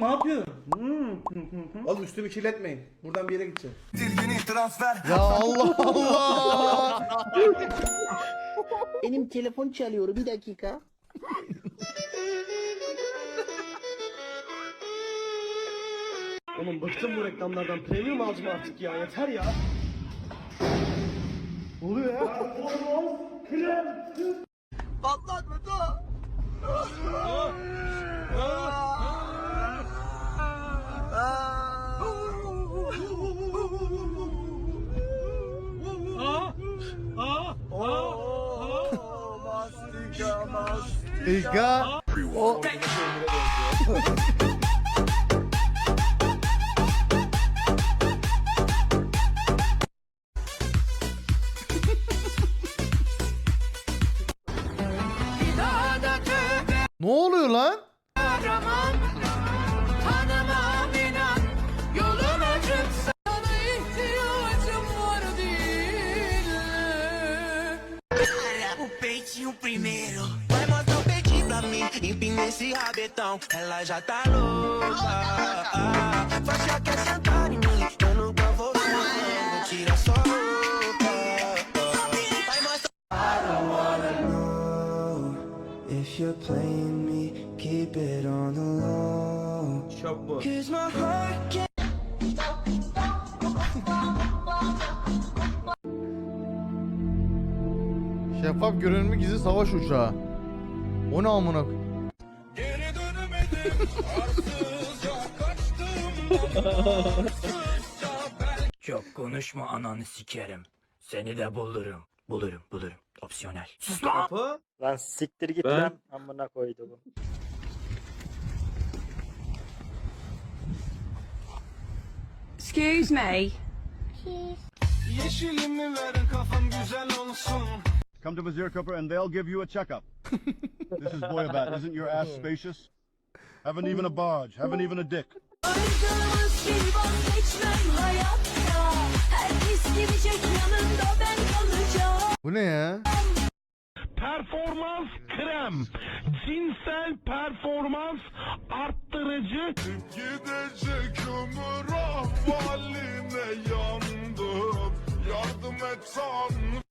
ne yapıyorsun? Oğlum üstümü kirletmeyin. Buradan bir yere gideceğim. Ya Allah Allah. Benim telefon çalıyor bir dakika. Oğlum bıktım bu reklamlardan. Premium alacağım artık ya. Yeter ya. Ne oluyor ya? İlka. O. ne oluyor lan? Tanımam inan Yolun Empina esse rabetão. Ela já tá louca. Faixa quer sentar em mim. Eu nunca vou sentar. Tira só a roupa. Vai mostrar. I don't wanna know if you're playing me. Keep it on the low. Cause my heart can't. Şeffaf görünümlü gizli savaş uçağı. O ne amına? Çok konuşma ananı sikerim. Seni de bulurum. Bulurum bulurum. Opsiyonel. Sus lan! Kapı. Lan siktir git Ben- lan amına koydum. Excuse me Yeşilimi ver kafam güzel olsun. Come to Mazir Cooper and they'll give you a checkup. this is Boyabat. Isn't your ass spacious? Haven't even a barge. Haven't even a dick. Ayrılığımız bir vazgeçmem hayatta Herkes gidecek yanında ben kalacağım Bu ne ya? Performans krem. Cinsel performans arttırıcı. Gidecek ömür ahvaline yandım. Yardım et Tanrım.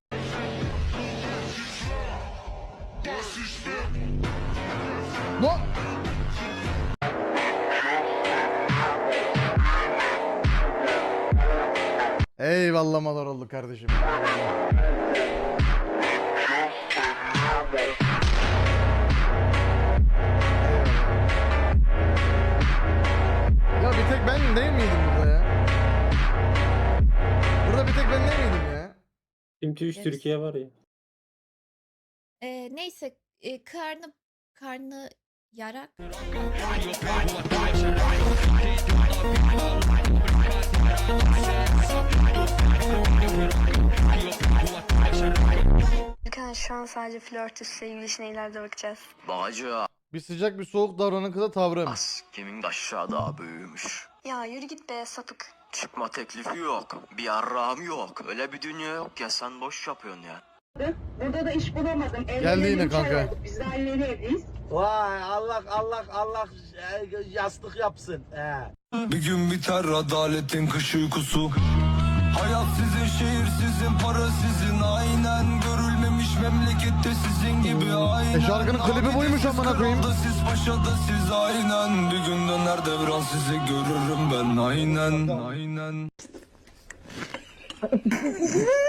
No. Eyvallah madar oldu kardeşim. Ya bir tek ben değil miydim burada ya? Burada bir tek ben değil miydim ya? Team Twitch Türkiye var ya. Ee, neyse e, karnı karnı yarak Gürkan şu an sadece flört üstü sevgili ileride bakacağız. Bacı Bir sıcak bir soğuk davranan kıza tavrım. kimin aşağıda büyümüş. Ya yürü git be sapık. Çıkma teklifi yok. Bir yarrağım yok. Öyle bir dünya yok ya sen boş yapıyorsun ya. Burada da iş bulamadım. Geldi yine kanka. Biz daha yeni evliyiz. Vay Allah Allah Allah yastık yapsın. He. Bir gün biter adaletin kış uykusu. Hayat sizin, şehir sizin, para sizin aynen Görülmemiş memlekette sizin gibi aynen E şarkının klibi buymuş amına koyayım. Kralda siz paşada siz aynen Bir gün döner devran sizi görürüm ben aynen Aynen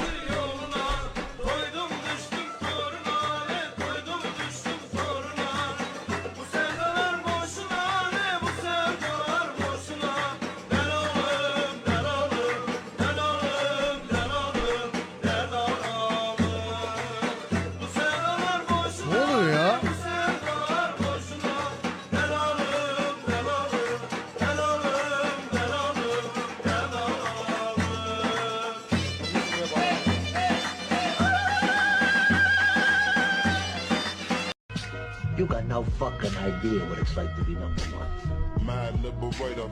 You got no fucking idea what it's like to be number one. Mad liberator.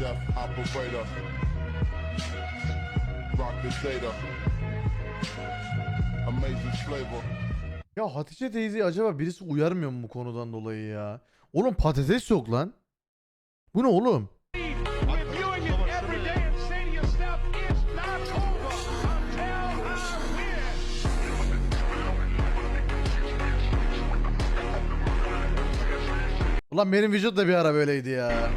Death operator. Rock the data. Amazing flavor. Ya Hatice teyzeyi acaba birisi uyarmıyor mu bu konudan dolayı ya? Oğlum patates yok lan. Bu ne oğlum? Ulan benim vücut da bir ara böyleydi ya.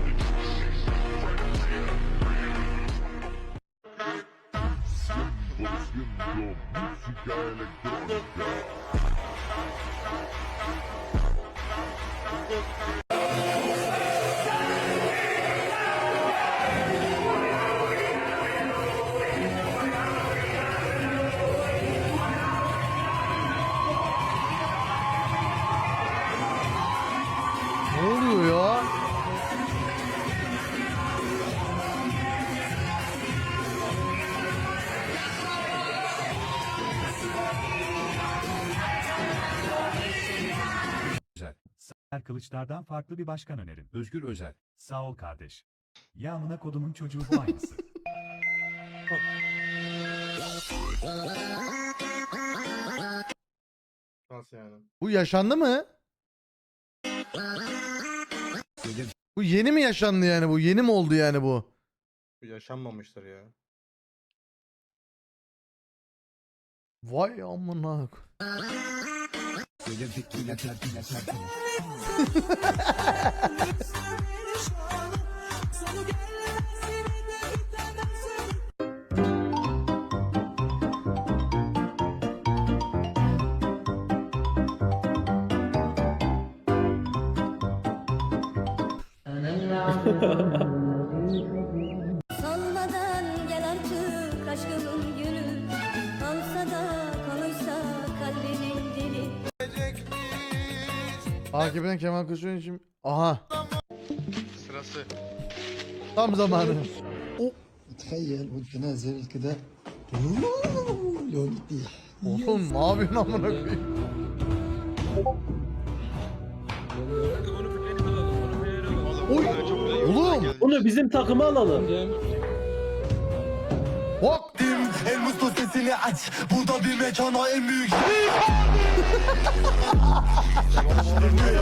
Kılıçlardan farklı bir başkan önerin. Özgür Özel. Sağ ol kardeş. Yağmına kodumun çocuğu bu aynısı. Nasıl yani? Bu yaşandı mı? Bu yeni mi yaşandı yani bu? Yeni mi oldu yani bu? Bu yaşanmamıştır ya. Vay amına. Sanmadan Takip eden Kemal Kılıçdaroğlu için... Aha. Sırası. Tam zamanı. تخيل وانت نازل كده لون يطيح Oğlum ne yapıyorsun amına koyayım? Oy. Oğlum. Bunu bizim takıma alalım. Mutlu sesini aç. Burada bir mekana en büyük.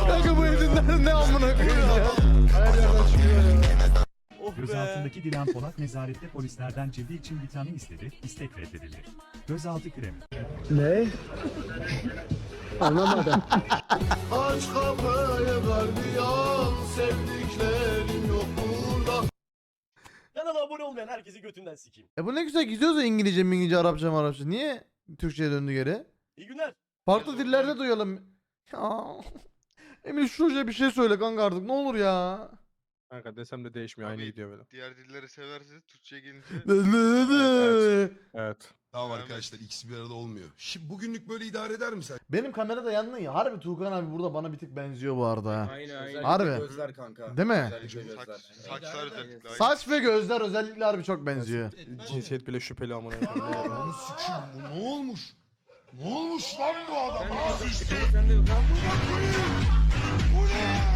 Kanka bu evden ne amına koyayım ya? Gözaltındaki Dilan Polat nezarette polislerden cildi için vitamin istedi. İstek reddedildi. Gözaltı kremi. Ne? Anlamadım. Aç kapıyı gardiyan burada. Olmayan herkesi götünden sikeyim. E bu ne güzel gidiyoruz ya İngilizce, İngilizce, Arapça, Arapça. Niye Türkçe'ye döndü geri? İyi günler. Farklı dillerde duyalım. Ya. Emir şu hoca bir şey söyle kanka artık ne olur ya. Kanka desem de değişmiyor. Aynı Abi, gidiyor böyle. Diğer dilleri seversiniz Türkçe'ye gelince. Evet. Tamam arkadaşlar ikisi bir arada olmuyor. Şimdi bugünlük böyle idare eder mi sen? Benim kamerada yandın ya. Harbi Tuğkan abi burada bana bir tık benziyor bu arada. ha. Aynen Harbi. Gözler kanka. Değil mi? saçlar özellikle. Saç ve gözler özellikle harbi çok benziyor. Cinsiyet bile şüpheli amına koyayım. Onu bu ne olmuş? Ne olmuş lan bu adam? Ufuk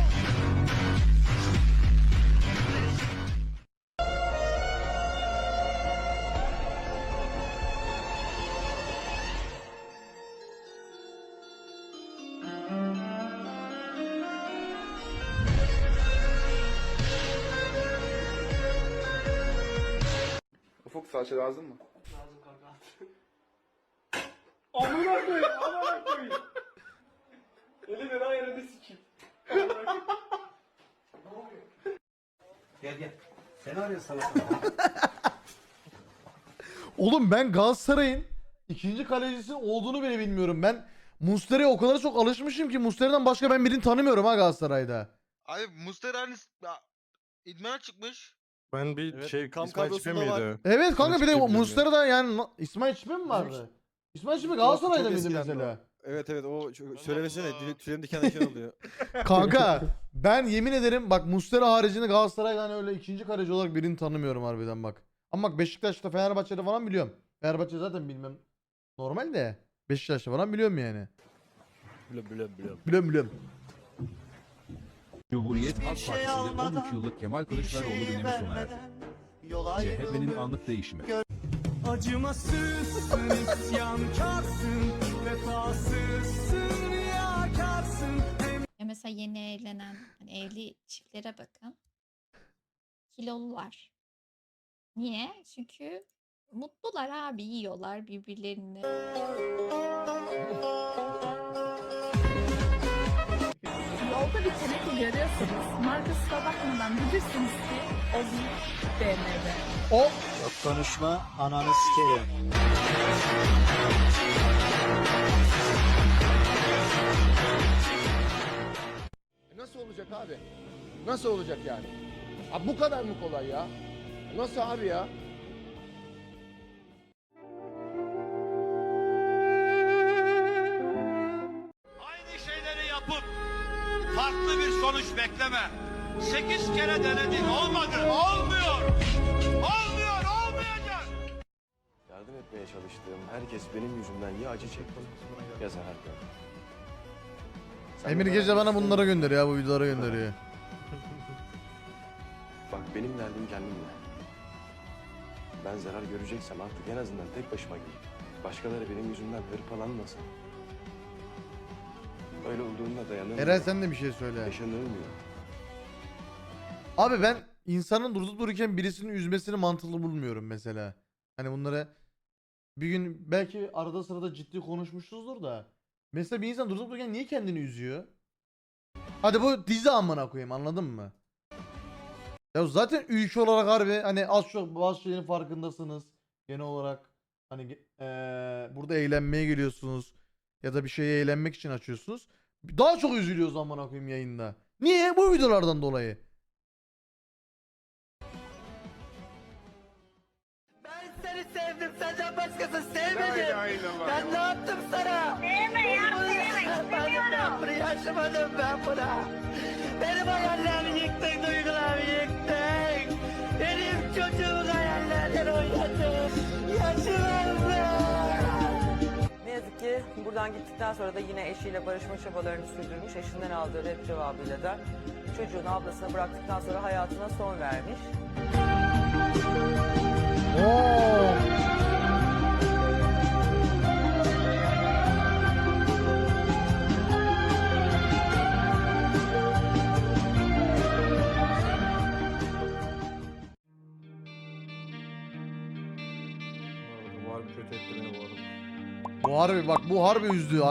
salça lazım mı? Amına koyayım, amına koyayım. Elini ayarını sikeyim. Gel gel. Sen arıyorsun Oğlum ben Galatasaray'ın ikinci kalecisinin olduğunu bile bilmiyorum. Ben Muslera'ya o kadar çok alışmışım ki Muslera'dan başka ben birini tanımıyorum ha Galatasaray'da. Abi Mustera hani idmana çıkmış. Ben bir Evet, şey kamp İsmail Çipe kadrosunda var. miydi? Evet kanka bir de Çıkabilirim ya. Muslera'da yani na- İsmail Çipe mi vardı? İsmail Çipe Galatasaray'da çok mıydı mesela? Evet evet o söylesene, dili- tüylerim diken diken oluyor. Kanka ben yemin ederim bak Muslera haricinde Galatasaray'dan öyle ikinci kaleci olarak birini tanımıyorum harbiden bak. Ama bak Beşiktaş'ta Fenerbahçe'de falan biliyorum. Fenerbahçe zaten bilmem normal de Beşiktaş'ta falan biliyorum yani. Biliyorum biliyorum biliyorum. Biliyorum biliyorum. Cumhuriyet Halk Partisi'nde 13 yıllık Kemal Kılıçdaroğlu dönemi sona erdi. CHP'nin anlık değişimi. Acımasızsın, isyankarsın, vefasızsın, riyakarsın. Ya mesela yeni evlenen hani evli çiftlere bakın. Kilolular. Niye? Çünkü mutlular abi yiyorlar birbirlerini. Yolda bir teneke görüyorsanız markasına bakmadan bilirsiniz ki o bir BMW. O Çok konuşma ananı sikerim. Nasıl olacak abi? Nasıl olacak yani? Abi bu kadar mı kolay ya? Nasıl abi ya? Farklı bir sonuç bekleme. Sekiz kere denedin olmadı. Olmuyor. Olmuyor olmayacak. Yardım etmeye çalıştığım herkes benim yüzümden ya acı çekti ya zarar gördü. Sen Emir gece bana bunları gönderiyor ya bu videoları gönderiyor. Bak benim derdim kendimle. Ben zarar göreceksem artık en azından tek başıma göreyim. Başkaları benim yüzümden hırpalanmasın. Öyle olduğunda dayanılmıyor. Eren sen de bir şey söyle. Yaşanılmıyor. Abi ben insanın durup dururken birisini üzmesini mantıklı bulmuyorum mesela. Hani bunları bir gün belki arada sırada ciddi konuşmuşuzdur da. Mesela bir insan durup dururken niye kendini üzüyor? Hadi bu dizi amına koyayım anladın mı? Ya zaten ülke olarak harbi hani az çok bazı şeylerin farkındasınız. Genel olarak hani eee, burada eğlenmeye geliyorsunuz ya da bir şeye eğlenmek için açıyorsunuz. Daha çok üzülüyoruz amına koyayım yayında. Niye? Bu videolardan dolayı. Ben seni sevdim. Senden başkası sevmedim. Ben ne yaptım sana? Sevme. Ben bunu yaşamadım ben buna. Benim hayallerimi yıktın, duygularımı yıktın. Benim çocuğumun hayallerden oynadın. Yaşamadım. Ki buradan gittikten sonra da yine eşiyle barışma çabalarını sürdürmüş. Eşinden aldığı red cevabıyla da çocuğunu ablasına bıraktıktan sonra hayatına son vermiş. Harbi bak bu harbi üzdü.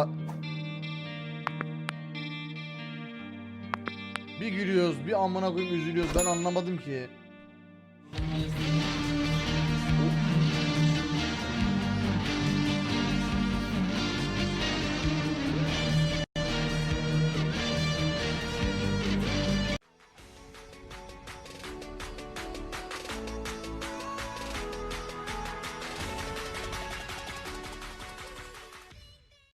Bir gülüyoruz bir amına koyayım üzülüyoruz ben anlamadım ki.